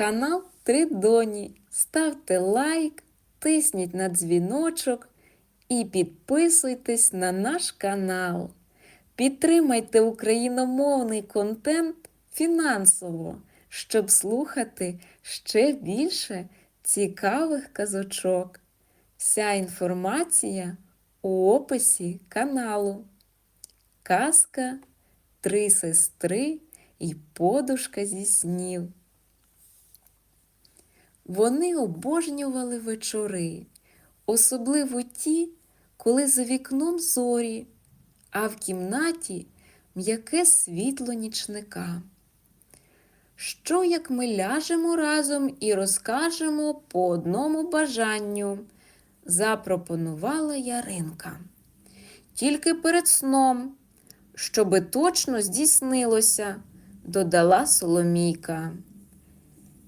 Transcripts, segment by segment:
канал Три Доні. Ставте лайк, тисніть на дзвіночок і підписуйтесь на наш канал. Підтримайте україномовний контент фінансово, щоб слухати ще більше цікавих казочок. Вся інформація у описі каналу. Казка Три сестри і подушка зі снів. Вони обожнювали вечори, особливо ті, коли за вікном зорі, а в кімнаті м'яке світло нічника. Що як ми ляжемо разом і розкажемо по одному бажанню, запропонувала Яринка. Тільки перед сном, щоби точно здійснилося, додала Соломійка.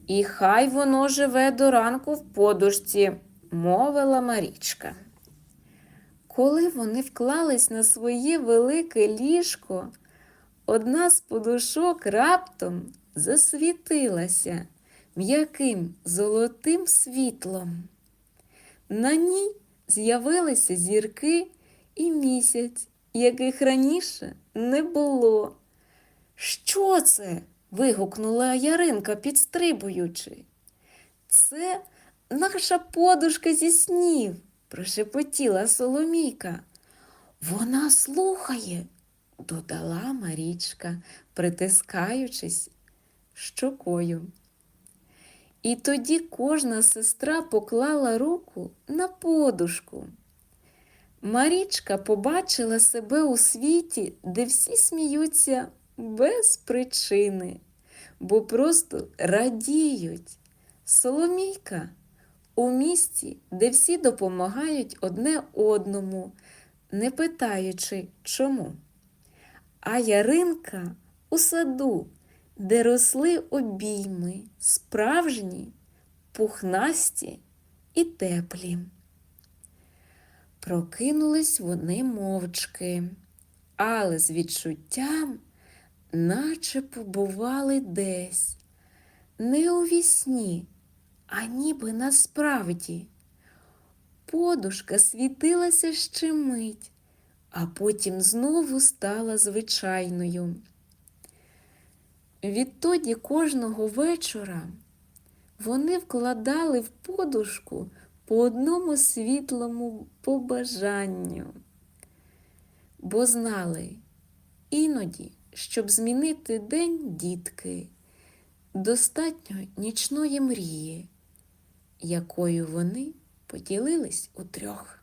І хай воно живе до ранку в подушці, мовила Марічка. Коли вони вклались на своє велике ліжко, одна з подушок раптом засвітилася м'яким золотим світлом. На ній з'явилися зірки і місяць, яких раніше не було. Що це? Вигукнула Яринка, підстрибуючи. Це наша подушка зі снів, прошепотіла Соломійка. Вона слухає, додала Марічка, притискаючись щокою. І тоді кожна сестра поклала руку на подушку. Марічка побачила себе у світі, де всі сміються без причини, бо просто радіють. Соломійка у місті, де всі допомагають одне одному, не питаючи чому. А Яринка у саду, де росли обійми, справжні, пухнасті і теплі. Прокинулись вони мовчки, але з відчуттям, наче побували десь, не у вісні, а ніби насправді. Подушка світилася ще мить, а потім знову стала звичайною. Відтоді кожного вечора вони вкладали в подушку по одному світлому побажанню, бо знали, іноді, щоб змінити день дітки, достатньо нічної мрії, якою вони поділились у трьох.